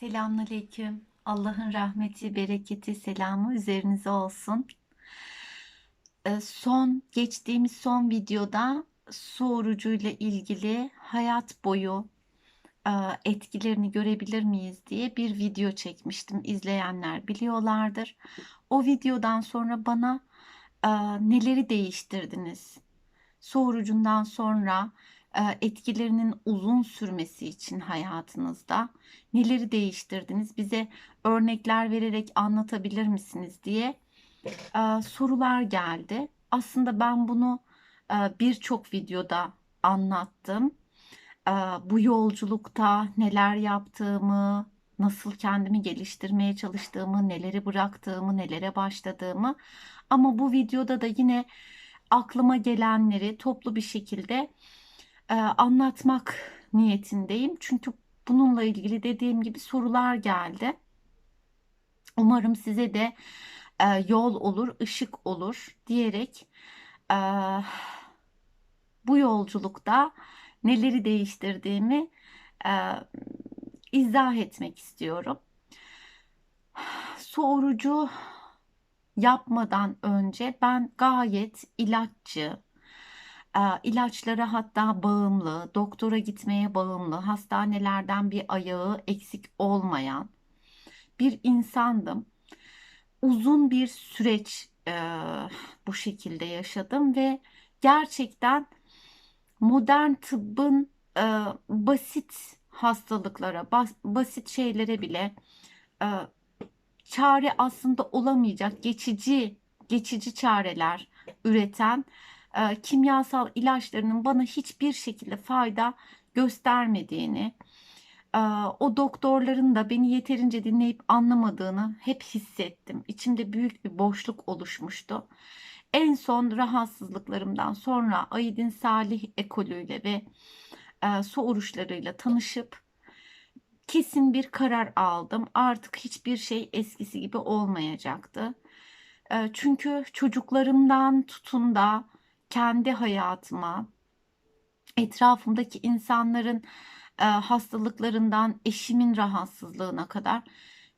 Selamünaleyküm. Allah'ın rahmeti, bereketi, selamı üzerinize olsun. Ee, Son geçtiğimiz son videoda su orucuyla ilgili hayat boyu e, etkilerini görebilir miyiz diye bir video çekmiştim. İzleyenler biliyorlardır. O videodan sonra bana e, neleri değiştirdiniz? Su orucundan sonra etkilerinin uzun sürmesi için hayatınızda neleri değiştirdiniz? Bize örnekler vererek anlatabilir misiniz diye e, sorular geldi. Aslında ben bunu e, birçok videoda anlattım. E, bu yolculukta neler yaptığımı, nasıl kendimi geliştirmeye çalıştığımı, neleri bıraktığımı, nelere başladığımı. Ama bu videoda da yine aklıma gelenleri toplu bir şekilde e, anlatmak niyetindeyim. Çünkü bununla ilgili dediğim gibi sorular geldi. Umarım size de e, yol olur, ışık olur diyerek e, bu yolculukta neleri değiştirdiğimi e, izah etmek istiyorum. Su orucu yapmadan önce ben gayet ilaççı, ilaçlara hatta bağımlı, doktora gitmeye bağımlı, hastanelerden bir ayağı eksik olmayan bir insandım. Uzun bir süreç bu şekilde yaşadım ve gerçekten modern tıbbın basit hastalıklara, bas, basit şeylere bile çare aslında olamayacak geçici geçici çareler üreten e, kimyasal ilaçlarının bana hiçbir şekilde fayda göstermediğini, e, o doktorların da beni yeterince dinleyip anlamadığını hep hissettim. İçimde büyük bir boşluk oluşmuştu. En son rahatsızlıklarımdan sonra Aydın Salih ekolüyle ve e, su oruçlarıyla tanışıp kesin bir karar aldım. Artık hiçbir şey eskisi gibi olmayacaktı. Çünkü çocuklarımdan tutun da kendi hayatıma, etrafımdaki insanların e, hastalıklarından eşimin rahatsızlığına kadar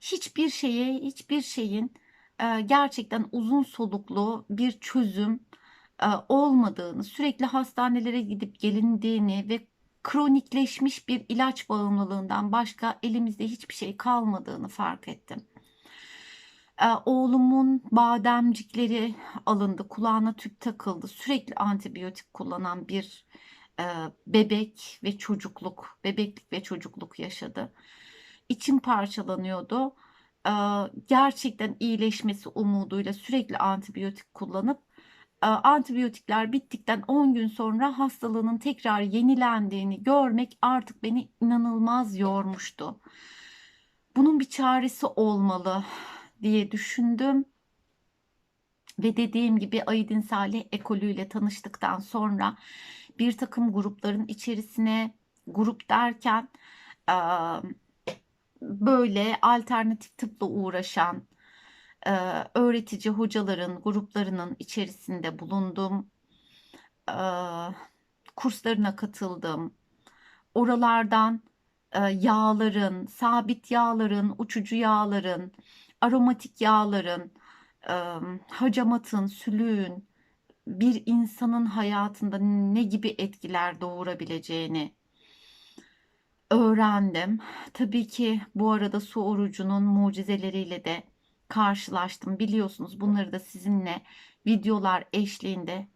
hiçbir şeye, hiçbir şeyin e, gerçekten uzun soluklu bir çözüm e, olmadığını, sürekli hastanelere gidip gelindiğini ve kronikleşmiş bir ilaç bağımlılığından başka elimizde hiçbir şey kalmadığını fark ettim. Ee, oğlumun bademcikleri alındı, kulağına tüp takıldı. Sürekli antibiyotik kullanan bir e, bebek ve çocukluk, bebeklik ve çocukluk yaşadı. İçim parçalanıyordu. Ee, gerçekten iyileşmesi umuduyla sürekli antibiyotik kullanıp e, antibiyotikler bittikten 10 gün sonra hastalığının tekrar yenilendiğini görmek artık beni inanılmaz yormuştu. Bunun bir çaresi olmalı diye düşündüm. Ve dediğim gibi Aydın Salih ekolüyle tanıştıktan sonra bir takım grupların içerisine grup derken böyle alternatif tıpla uğraşan öğretici hocaların gruplarının içerisinde bulundum. Kurslarına katıldım. Oralardan yağların, sabit yağların, uçucu yağların, aromatik yağların, hacamatın, sülüğün bir insanın hayatında ne gibi etkiler doğurabileceğini öğrendim. Tabii ki bu arada su orucunun mucizeleriyle de karşılaştım. Biliyorsunuz bunları da sizinle videolar eşliğinde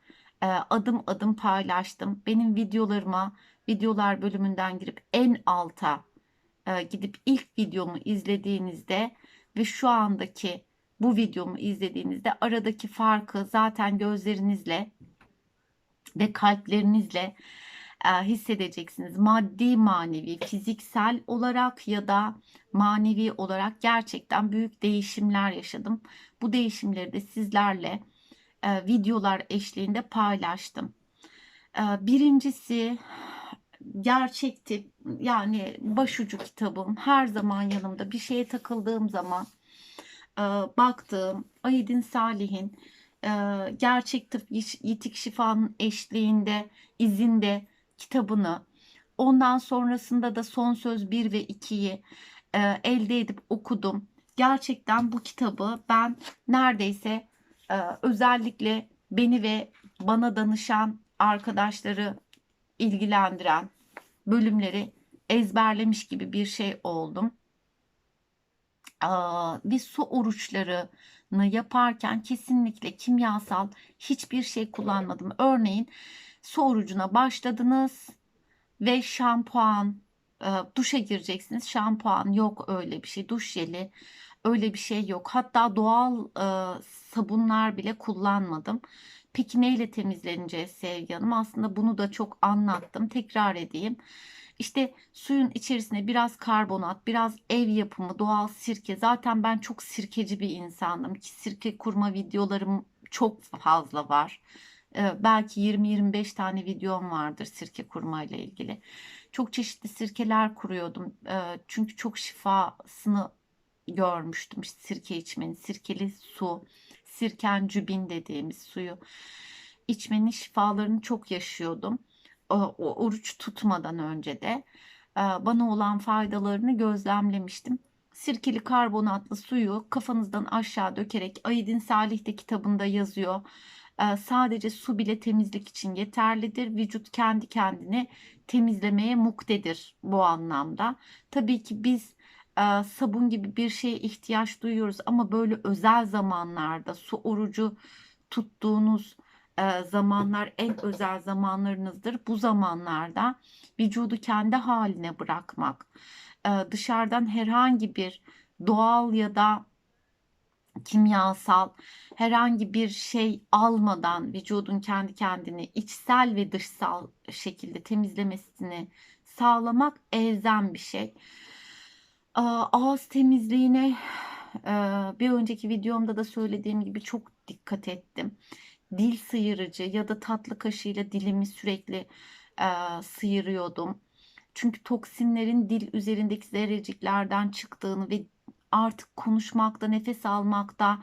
adım adım paylaştım. Benim videolarıma videolar bölümünden girip en alta gidip ilk videomu izlediğinizde ve şu andaki bu videomu izlediğinizde aradaki farkı zaten gözlerinizle ve kalplerinizle e, hissedeceksiniz. Maddi, manevi, fiziksel olarak ya da manevi olarak gerçekten büyük değişimler yaşadım. Bu değişimleri de sizlerle e, videolar eşliğinde paylaştım. E, birincisi gerçekti. Yani başucu kitabım. Her zaman yanımda. Bir şeye takıldığım zaman e, baktığım Aydın Salih'in e, Gerçek Tıp Yitik Şifa'nın eşliğinde izinde kitabını ondan sonrasında da Son Söz 1 ve 2'yi e, elde edip okudum. Gerçekten bu kitabı ben neredeyse e, özellikle beni ve bana danışan arkadaşları ilgilendiren bölümleri ezberlemiş gibi bir şey oldum. Aa, ve su oruçlarını yaparken kesinlikle kimyasal hiçbir şey kullanmadım. Örneğin su orucuna başladınız ve şampuan, e, duşa gireceksiniz. Şampuan yok öyle bir şey. Duş jeli öyle bir şey yok. Hatta doğal e, sabunlar bile kullanmadım. Peki neyle temizleneceğiz Sevgi Hanım? Aslında bunu da çok anlattım. Tekrar edeyim. İşte suyun içerisine biraz karbonat, biraz ev yapımı doğal sirke. Zaten ben çok sirkeci bir insanım ki sirke kurma videolarım çok fazla var. Ee, belki 20-25 tane videom vardır sirke kurma ile ilgili. Çok çeşitli sirkeler kuruyordum. Ee, çünkü çok şifasını görmüştüm sirke içmenin. Sirkeli su, sirkencübin dediğimiz suyu içmenin şifalarını çok yaşıyordum o oruç tutmadan önce de bana olan faydalarını gözlemlemiştim. Sirkeli karbonatlı suyu kafanızdan aşağı dökerek Aydin Salih de kitabında yazıyor. Sadece su bile temizlik için yeterlidir. Vücut kendi kendini temizlemeye muktedir bu anlamda. Tabii ki biz sabun gibi bir şeye ihtiyaç duyuyoruz ama böyle özel zamanlarda su orucu tuttuğunuz zamanlar en özel zamanlarınızdır. Bu zamanlarda vücudu kendi haline bırakmak, dışarıdan herhangi bir doğal ya da kimyasal herhangi bir şey almadan vücudun kendi kendini içsel ve dışsal şekilde temizlemesini sağlamak elzem bir şey. Ağız temizliğine bir önceki videomda da söylediğim gibi çok dikkat ettim dil sıyırıcı ya da tatlı kaşığıyla dilimi sürekli sıyırıyordum. Çünkü toksinlerin dil üzerindeki zerreciklerden çıktığını ve artık konuşmakta, nefes almakta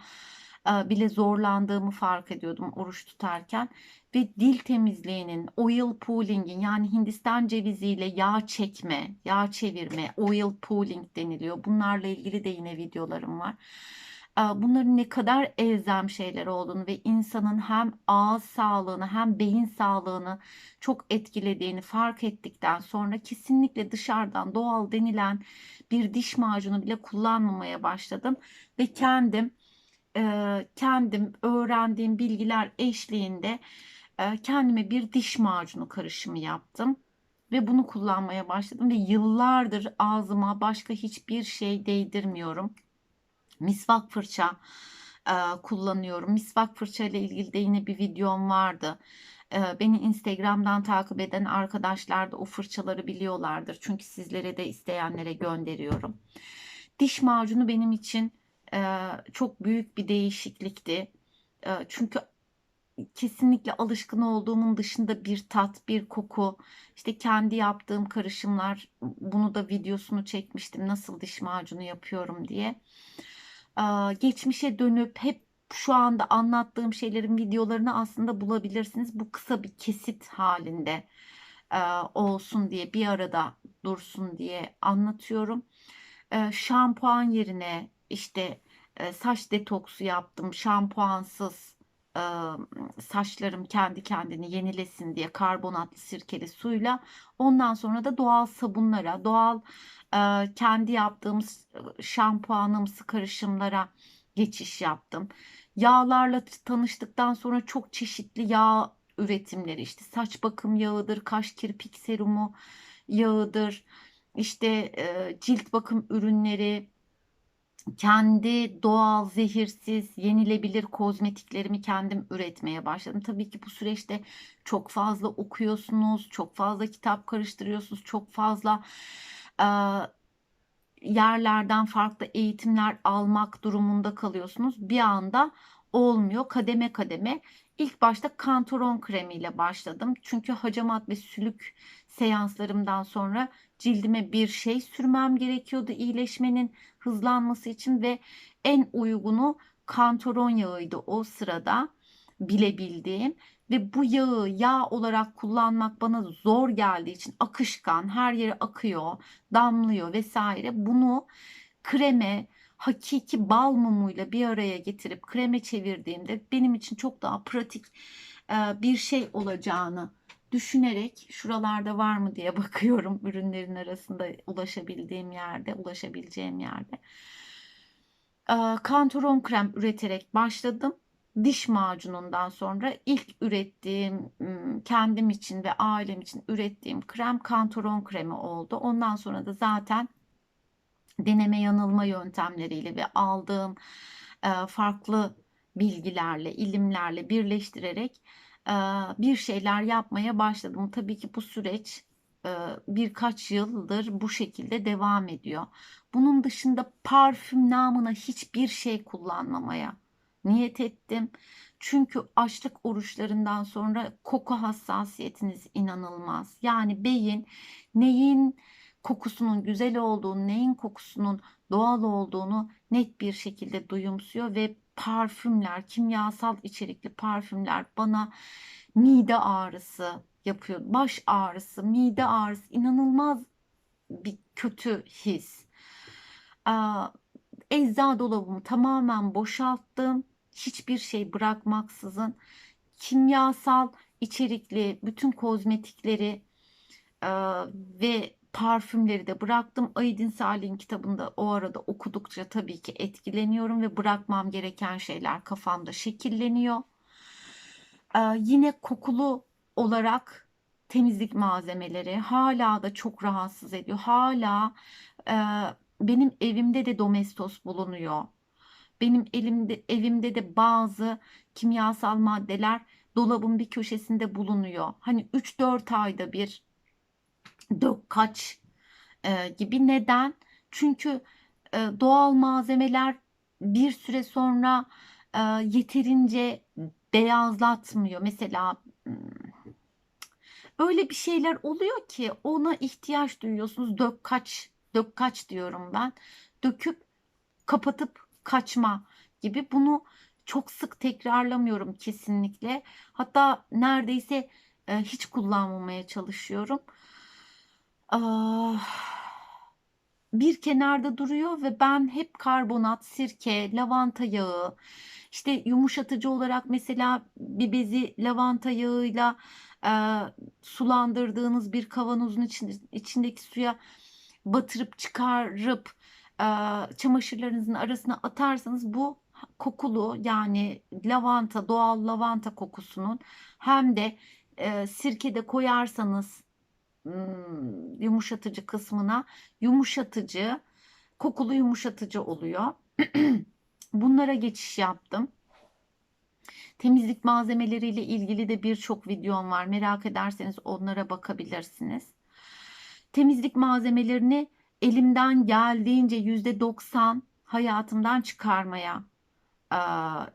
bile zorlandığımı fark ediyordum oruç tutarken. Ve dil temizliğinin, oil pooling'in yani Hindistan ceviziyle yağ çekme, yağ çevirme, oil pooling deniliyor. Bunlarla ilgili de yine videolarım var bunların ne kadar elzem şeyler olduğunu ve insanın hem ağız sağlığını hem beyin sağlığını çok etkilediğini fark ettikten sonra kesinlikle dışarıdan doğal denilen bir diş macunu bile kullanmamaya başladım ve kendim kendim öğrendiğim bilgiler eşliğinde kendime bir diş macunu karışımı yaptım ve bunu kullanmaya başladım ve yıllardır ağzıma başka hiçbir şey değdirmiyorum misvak fırça e, kullanıyorum. Misvak fırça ile ilgili de yine bir videom vardı. E, beni Instagram'dan takip eden arkadaşlar da o fırçaları biliyorlardır. Çünkü sizlere de isteyenlere gönderiyorum. Diş macunu benim için çok büyük bir değişiklikti. Çünkü kesinlikle alışkın olduğumun dışında bir tat, bir koku, işte kendi yaptığım karışımlar, bunu da videosunu çekmiştim nasıl diş macunu yapıyorum diye geçmişe dönüp hep şu anda anlattığım şeylerin videolarını aslında bulabilirsiniz. Bu kısa bir kesit halinde olsun diye bir arada dursun diye anlatıyorum. Şampuan yerine işte saç detoksu yaptım. Şampuansız saçlarım kendi kendini yenilesin diye karbonatlı sirkeli suyla ondan sonra da doğal sabunlara, doğal kendi yaptığımız şampuanımsı karışımlara geçiş yaptım. Yağlarla tanıştıktan sonra çok çeşitli yağ üretimleri işte saç bakım yağıdır, kaş kirpik serumu yağıdır, işte cilt bakım ürünleri, kendi doğal, zehirsiz, yenilebilir kozmetiklerimi kendim üretmeye başladım. Tabii ki bu süreçte çok fazla okuyorsunuz, çok fazla kitap karıştırıyorsunuz, çok fazla e, yerlerden farklı eğitimler almak durumunda kalıyorsunuz. Bir anda olmuyor kademe kademe. İlk başta kantoron kremiyle başladım. Çünkü hacamat ve sülük seanslarımdan sonra cildime bir şey sürmem gerekiyordu iyileşmenin hızlanması için ve en uygunu kantoron yağıydı o sırada bilebildiğim ve bu yağı yağ olarak kullanmak bana zor geldiği için akışkan, her yere akıyor, damlıyor vesaire. Bunu kreme, hakiki bal mumuyla bir araya getirip kreme çevirdiğimde benim için çok daha pratik bir şey olacağını düşünerek şuralarda var mı diye bakıyorum ürünlerin arasında ulaşabildiğim yerde, ulaşabileceğim yerde. Kantaron krem üreterek başladım. Diş macunundan sonra ilk ürettiğim kendim için ve ailem için ürettiğim krem kantaron kremi oldu. Ondan sonra da zaten deneme yanılma yöntemleriyle ve aldığım farklı bilgilerle, ilimlerle birleştirerek bir şeyler yapmaya başladım. Tabii ki bu süreç birkaç yıldır bu şekilde devam ediyor. Bunun dışında parfüm namına hiçbir şey kullanmamaya niyet ettim. Çünkü açlık oruçlarından sonra koku hassasiyetiniz inanılmaz. Yani beyin neyin kokusunun güzel olduğunu, neyin kokusunun doğal olduğunu net bir şekilde duyumsuyor ve parfümler, kimyasal içerikli parfümler bana mide ağrısı yapıyor. Baş ağrısı, mide ağrısı inanılmaz bir kötü his. Ecza dolabımı tamamen boşalttım. Hiçbir şey bırakmaksızın kimyasal içerikli bütün kozmetikleri ve parfümleri de bıraktım. Aydın Salih'in kitabında o arada okudukça tabii ki etkileniyorum ve bırakmam gereken şeyler kafamda şekilleniyor. Ee, yine kokulu olarak temizlik malzemeleri hala da çok rahatsız ediyor. Hala e, benim evimde de domestos bulunuyor. Benim elimde evimde de bazı kimyasal maddeler dolabın bir köşesinde bulunuyor. Hani 3-4 ayda bir dök kaç e, gibi. Neden? Çünkü e, doğal malzemeler bir süre sonra e, yeterince beyazlatmıyor. Mesela hmm, öyle bir şeyler oluyor ki ona ihtiyaç duyuyorsunuz. Dök kaç, dök kaç diyorum ben. Döküp kapatıp kaçma gibi bunu çok sık tekrarlamıyorum kesinlikle. Hatta neredeyse e, hiç kullanmamaya çalışıyorum. Ah, bir kenarda duruyor ve ben hep karbonat, sirke, lavanta yağı, işte yumuşatıcı olarak mesela bir bezi lavanta yağıyla e, sulandırdığınız bir kavanozun içinde, içindeki suya batırıp çıkarıp e, çamaşırlarınızın arasına atarsanız bu kokulu yani lavanta doğal lavanta kokusunun hem de e, sirkede koyarsanız yumuşatıcı kısmına yumuşatıcı, kokulu yumuşatıcı oluyor. Bunlara geçiş yaptım. Temizlik malzemeleriyle ilgili de birçok videom var. Merak ederseniz onlara bakabilirsiniz. Temizlik malzemelerini elimden geldiğince %90 hayatımdan çıkarmaya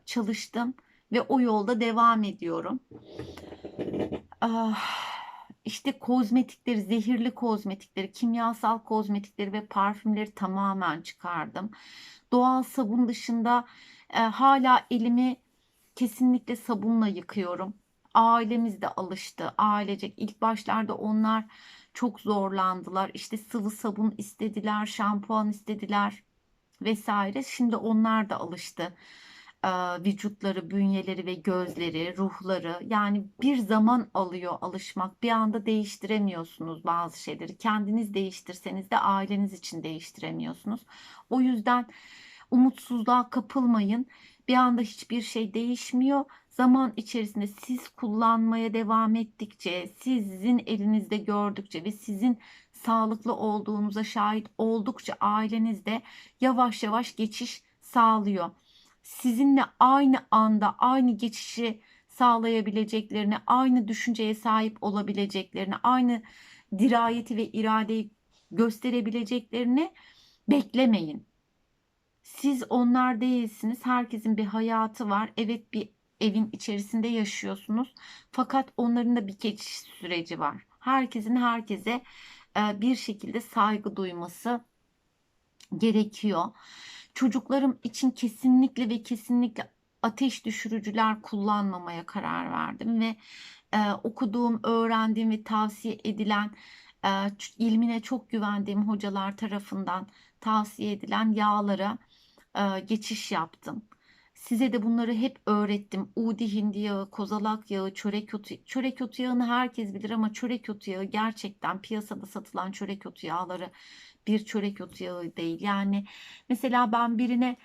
çalıştım ve o yolda devam ediyorum. Ah işte kozmetikleri, zehirli kozmetikleri, kimyasal kozmetikleri ve parfümleri tamamen çıkardım. Doğal sabun dışında e, hala elimi kesinlikle sabunla yıkıyorum. Ailemiz de alıştı. Ailecek ilk başlarda onlar çok zorlandılar. İşte sıvı sabun istediler, şampuan istediler vesaire. Şimdi onlar da alıştı vücutları, bünyeleri ve gözleri, ruhları yani bir zaman alıyor alışmak. Bir anda değiştiremiyorsunuz bazı şeyleri. Kendiniz değiştirseniz de aileniz için değiştiremiyorsunuz. O yüzden umutsuzluğa kapılmayın. Bir anda hiçbir şey değişmiyor. Zaman içerisinde siz kullanmaya devam ettikçe, sizin elinizde gördükçe ve sizin sağlıklı olduğunuza şahit oldukça ailenizde yavaş yavaş geçiş sağlıyor sizinle aynı anda aynı geçişi sağlayabileceklerini, aynı düşünceye sahip olabileceklerini, aynı dirayeti ve iradeyi gösterebileceklerini beklemeyin. Siz onlar değilsiniz. Herkesin bir hayatı var. Evet bir evin içerisinde yaşıyorsunuz. Fakat onların da bir geçiş süreci var. Herkesin herkese bir şekilde saygı duyması gerekiyor çocuklarım için kesinlikle ve kesinlikle ateş düşürücüler kullanmamaya karar verdim ve e, okuduğum, öğrendiğim ve tavsiye edilen e, ilmine çok güvendiğim hocalar tarafından tavsiye edilen yağlara e, geçiş yaptım. Size de bunları hep öğrettim. Udi hindi yağı, kozalak yağı, çörek otu. Çörek otu yağını herkes bilir ama çörek otu yağı gerçekten piyasada satılan çörek otu yağları bir çörek otu yağı değil. Yani mesela ben birine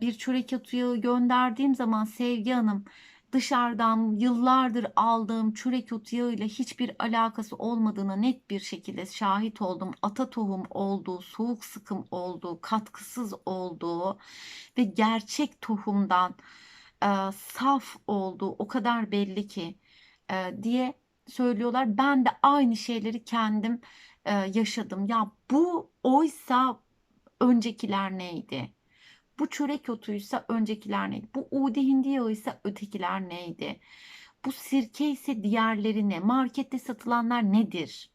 bir çörek otu yağı gönderdiğim zaman Sevgi Hanım dışarıdan yıllardır aldığım çörek otu yağıyla hiçbir alakası olmadığına net bir şekilde şahit oldum. Ata tohum olduğu, soğuk sıkım olduğu, katkısız olduğu ve gerçek tohumdan e, saf olduğu o kadar belli ki e, diye söylüyorlar. Ben de aynı şeyleri kendim e, yaşadım. Ya bu oysa öncekiler neydi? Bu çörek otuysa öncekiler neydi? Bu udi hindi yağı ise ötekiler neydi? Bu sirke ise diğerleri ne? Markette satılanlar nedir?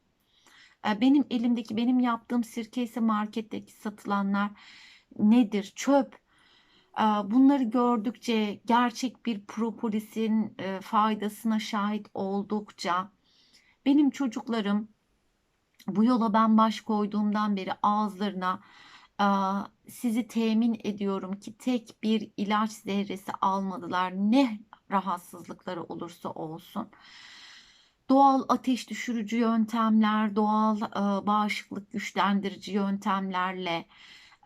E, Benim elimdeki, benim yaptığım sirke ise marketteki satılanlar nedir? Çöp. E, Bunları gördükçe, gerçek bir propolisin e, faydasına şahit oldukça benim çocuklarım bu yola ben baş koyduğumdan beri ağızlarına "Aa, sizi temin ediyorum ki tek bir ilaç zerresi almadılar ne rahatsızlıkları olursa olsun. Doğal ateş düşürücü yöntemler, doğal e, bağışıklık güçlendirici yöntemlerle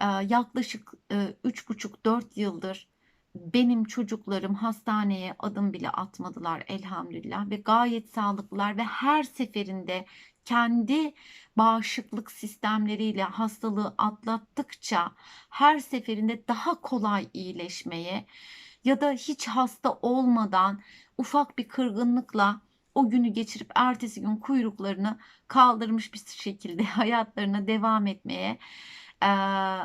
e, yaklaşık e, üç buçuk dört yıldır benim çocuklarım hastaneye adım bile atmadılar elhamdülillah ve gayet sağlıklılar ve her seferinde kendi bağışıklık sistemleriyle hastalığı atlattıkça her seferinde daha kolay iyileşmeye ya da hiç hasta olmadan ufak bir kırgınlıkla o günü geçirip ertesi gün kuyruklarını kaldırmış bir şekilde hayatlarına devam etmeye eee,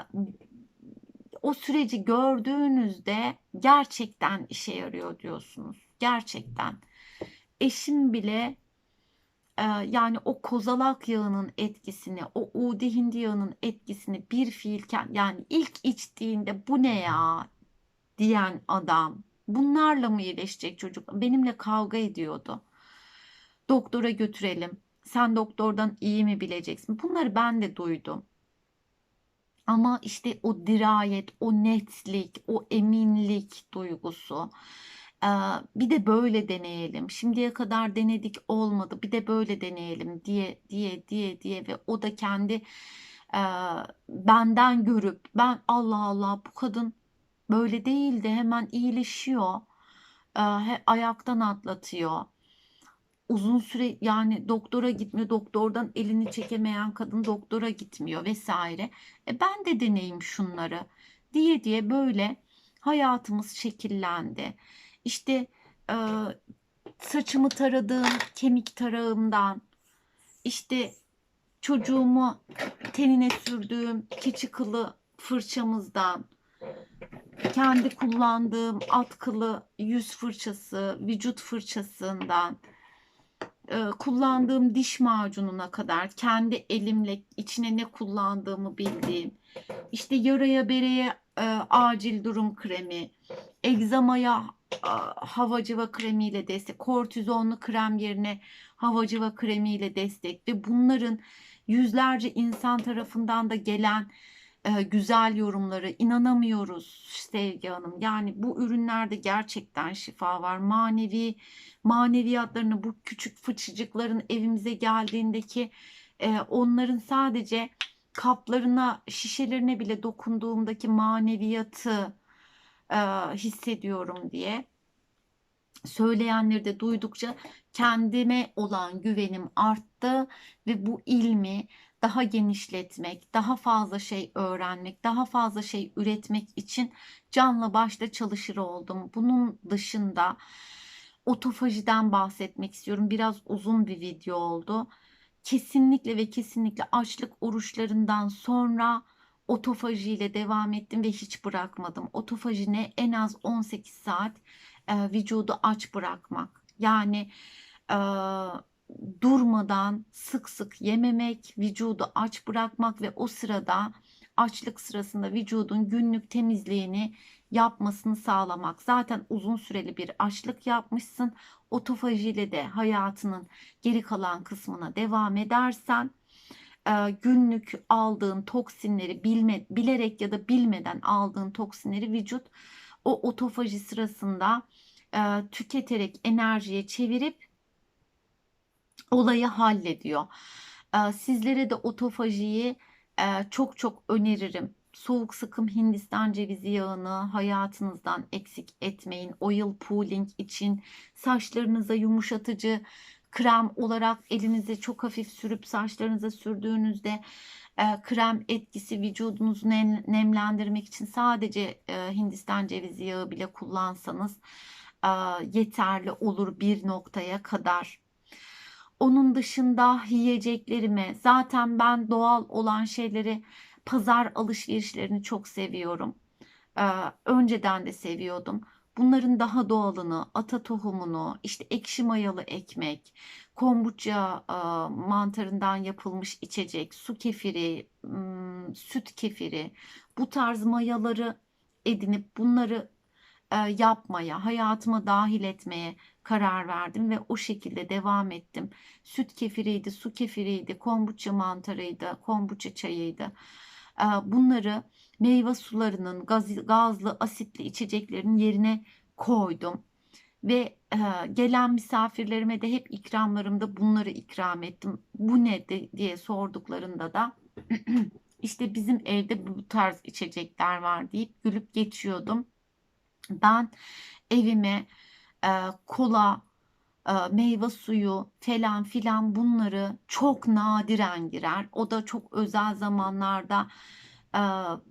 o süreci gördüğünüzde gerçekten işe yarıyor diyorsunuz. Gerçekten. Eşim bile e, yani o kozalak yağının etkisini, o udi hindi yağının etkisini bir fiilken yani ilk içtiğinde bu ne ya diyen adam bunlarla mı iyileşecek çocuk? Benimle kavga ediyordu. Doktora götürelim. Sen doktordan iyi mi bileceksin? Bunları ben de duydum. Ama işte o dirayet, o netlik, o eminlik duygusu. Bir de böyle deneyelim. Şimdiye kadar denedik olmadı. Bir de böyle deneyelim diye diye diye diye ve o da kendi e, benden görüp ben Allah Allah bu kadın böyle değildi hemen iyileşiyor. He- ayaktan atlatıyor uzun süre yani doktora gitmiyor, doktordan elini çekemeyen kadın doktora gitmiyor vesaire. E ben de deneyim şunları diye diye böyle hayatımız şekillendi. İşte e, saçımı taradığım kemik tarağımdan, işte çocuğumu tenine sürdüğüm keçi kılı fırçamızdan, kendi kullandığım atkılı yüz fırçası, vücut fırçasından, e, kullandığım diş macununa kadar kendi elimle içine ne kullandığımı bildiğim işte yaraya bereye e, acil durum kremi egzamaya havacıva kremiyle destek kortizonlu krem yerine havacıva kremiyle destek ve bunların yüzlerce insan tarafından da gelen e, güzel yorumları inanamıyoruz Sevgi Hanım. Yani bu ürünlerde gerçekten şifa var. Manevi maneviyatlarını bu küçük fıçıcıkların evimize geldiğindeki e, onların sadece kaplarına, şişelerine bile dokunduğumdaki maneviyatı e, hissediyorum diye söyleyenleri de duydukça kendime olan güvenim arttı ve bu ilmi daha genişletmek, daha fazla şey öğrenmek, daha fazla şey üretmek için canla başla çalışır oldum. Bunun dışında otofajiden bahsetmek istiyorum. Biraz uzun bir video oldu. Kesinlikle ve kesinlikle açlık oruçlarından sonra otofaji ile devam ettim ve hiç bırakmadım. Otofaji ne? En az 18 saat e, vücudu aç bırakmak. Yani e, durmadan sık sık yememek, vücudu aç bırakmak ve o sırada açlık sırasında vücudun günlük temizliğini yapmasını sağlamak. Zaten uzun süreli bir açlık yapmışsın. Otofajiyle de hayatının geri kalan kısmına devam edersen günlük aldığın toksinleri bilme, bilerek ya da bilmeden aldığın toksinleri vücut o otofaji sırasında e, tüketerek enerjiye çevirip olayı hallediyor. E, sizlere de otofajiyi e, çok çok öneririm. Soğuk sıkım Hindistan cevizi yağını hayatınızdan eksik etmeyin. Oil pooling için saçlarınıza yumuşatıcı krem olarak elinize çok hafif sürüp saçlarınıza sürdüğünüzde e, krem etkisi vücudunuzu nem, nemlendirmek için sadece e, Hindistan cevizi yağı bile kullansanız e, yeterli olur bir noktaya kadar. Onun dışında yiyeceklerime zaten ben doğal olan şeyleri pazar alışverişlerini çok seviyorum. Ee, önceden de seviyordum. Bunların daha doğalını, ata tohumunu, işte ekşi mayalı ekmek, kombuça mantarından yapılmış içecek, su kefiri, süt kefiri, bu tarz mayaları edinip bunları e, yapmaya, hayatıma dahil etmeye karar verdim ve o şekilde devam ettim. Süt kefiriydi, su kefiriydi, kombuça mantarıydı, kombuça çayıydı. E, bunları meyve sularının, gaz, gazlı, asitli içeceklerin yerine koydum. Ve e, gelen misafirlerime de hep ikramlarımda bunları ikram ettim. Bu ne diye sorduklarında da işte bizim evde bu tarz içecekler var deyip gülüp geçiyordum. Ben evime e, kola, e, meyve suyu falan filan bunları çok nadiren girer. O da çok özel zamanlarda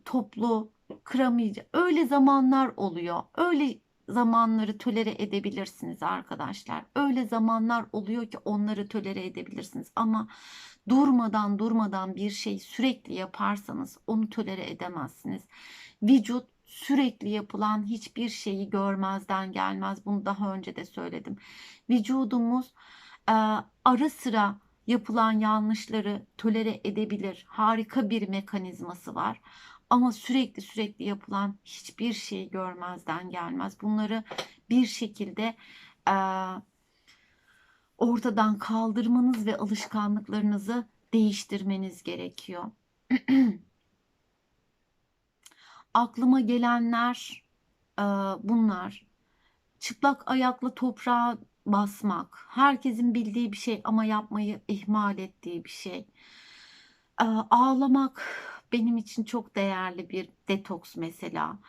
toplu kıramayacak. Öyle zamanlar oluyor. Öyle zamanları tolere edebilirsiniz arkadaşlar. Öyle zamanlar oluyor ki onları tolere edebilirsiniz. Ama durmadan durmadan bir şey sürekli yaparsanız onu tolere edemezsiniz. Vücut sürekli yapılan hiçbir şeyi görmezden gelmez. Bunu daha önce de söyledim. Vücudumuz e, ara sıra yapılan yanlışları tolere edebilir. Harika bir mekanizması var. Ama sürekli sürekli yapılan hiçbir şeyi görmezden gelmez. Bunları bir şekilde e, ortadan kaldırmanız ve alışkanlıklarınızı değiştirmeniz gerekiyor. aklıma gelenler e, bunlar. Çıplak ayakla toprağa basmak. Herkesin bildiği bir şey ama yapmayı ihmal ettiği bir şey. Ağlamak benim için çok değerli bir detoks mesela.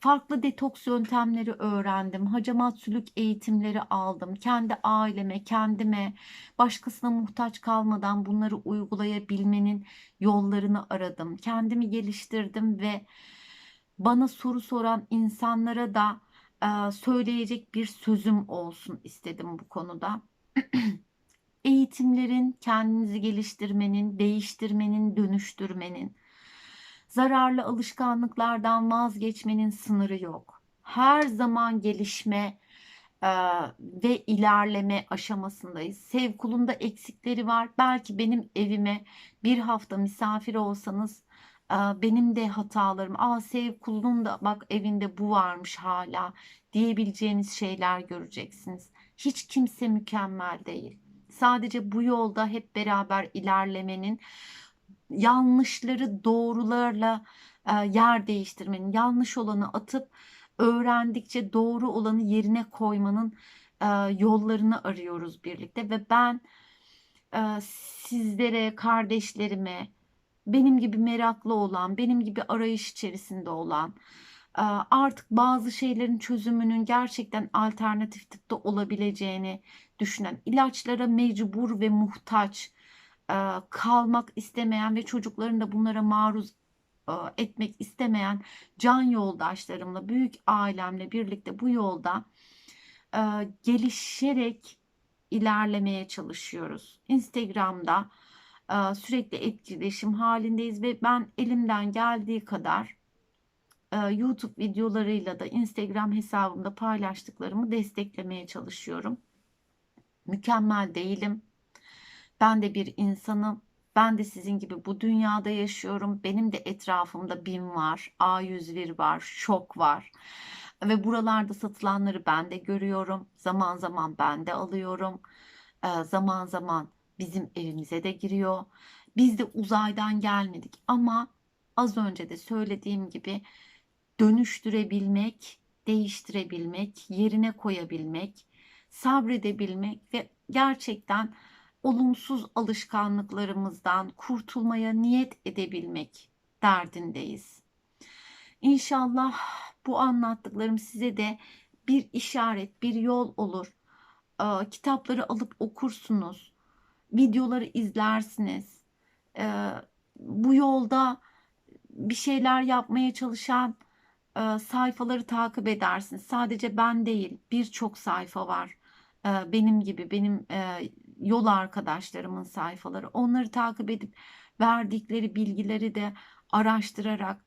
Farklı detoks yöntemleri öğrendim. Hacamat sülük eğitimleri aldım. Kendi aileme, kendime, başkasına muhtaç kalmadan bunları uygulayabilmenin yollarını aradım. Kendimi geliştirdim ve bana soru soran insanlara da söyleyecek bir sözüm olsun istedim bu konuda. Eğitimlerin kendinizi geliştirmenin, değiştirmenin, dönüştürmenin, zararlı alışkanlıklardan vazgeçmenin sınırı yok. Her zaman gelişme ve ilerleme aşamasındayız. Sevkulunda eksikleri var. Belki benim evime bir hafta misafir olsanız benim de hatalarım, aa sev kulunun da bak evinde bu varmış hala diyebileceğiniz şeyler göreceksiniz. Hiç kimse mükemmel değil. Sadece bu yolda hep beraber ilerlemenin, yanlışları doğrularla yer değiştirmenin, yanlış olanı atıp öğrendikçe doğru olanı yerine koymanın yollarını arıyoruz birlikte ve ben sizlere, kardeşlerime, benim gibi meraklı olan, benim gibi arayış içerisinde olan, artık bazı şeylerin çözümünün gerçekten alternatif tıpta olabileceğini düşünen, ilaçlara mecbur ve muhtaç kalmak istemeyen ve çocukların da bunlara maruz etmek istemeyen can yoldaşlarımla, büyük ailemle birlikte bu yolda gelişerek ilerlemeye çalışıyoruz. Instagram'da sürekli etkileşim halindeyiz ve ben elimden geldiği kadar YouTube videolarıyla da Instagram hesabımda paylaştıklarımı desteklemeye çalışıyorum. Mükemmel değilim. Ben de bir insanım. Ben de sizin gibi bu dünyada yaşıyorum. Benim de etrafımda BİM var, A101 var, Şok var. Ve buralarda satılanları ben de görüyorum. Zaman zaman ben de alıyorum. Zaman zaman bizim evimize de giriyor. Biz de uzaydan gelmedik ama az önce de söylediğim gibi dönüştürebilmek, değiştirebilmek, yerine koyabilmek, sabredebilmek ve gerçekten olumsuz alışkanlıklarımızdan kurtulmaya niyet edebilmek derdindeyiz. İnşallah bu anlattıklarım size de bir işaret, bir yol olur. Kitapları alıp okursunuz, videoları izlersiniz. Ee, bu yolda bir şeyler yapmaya çalışan e, sayfaları takip edersiniz. Sadece ben değil, birçok sayfa var. E, benim gibi, benim e, yol arkadaşlarımın sayfaları. Onları takip edip verdikleri bilgileri de araştırarak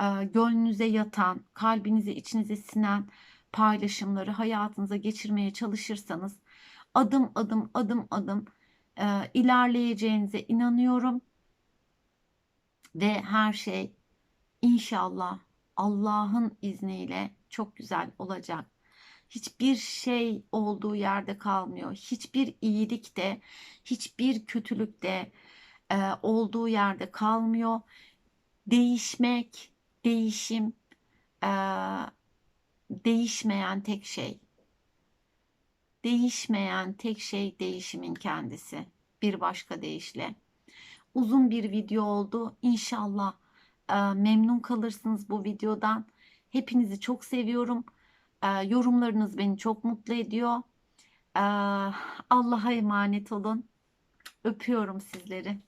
e, gönlünüze yatan, kalbinize, içinize sinen paylaşımları hayatınıza geçirmeye çalışırsanız adım adım adım adım e, ilerleyeceğinize inanıyorum ve her şey inşallah Allah'ın izniyle çok güzel olacak. Hiçbir şey olduğu yerde kalmıyor. Hiçbir iyilik de, hiçbir kötülük de e, olduğu yerde kalmıyor. Değişmek, değişim, e, değişmeyen tek şey. Değişmeyen tek şey değişimin kendisi. Bir başka deyişle. Uzun bir video oldu. İnşallah e, memnun kalırsınız bu videodan. Hepinizi çok seviyorum. E, yorumlarınız beni çok mutlu ediyor. E, Allah'a emanet olun. Öpüyorum sizleri.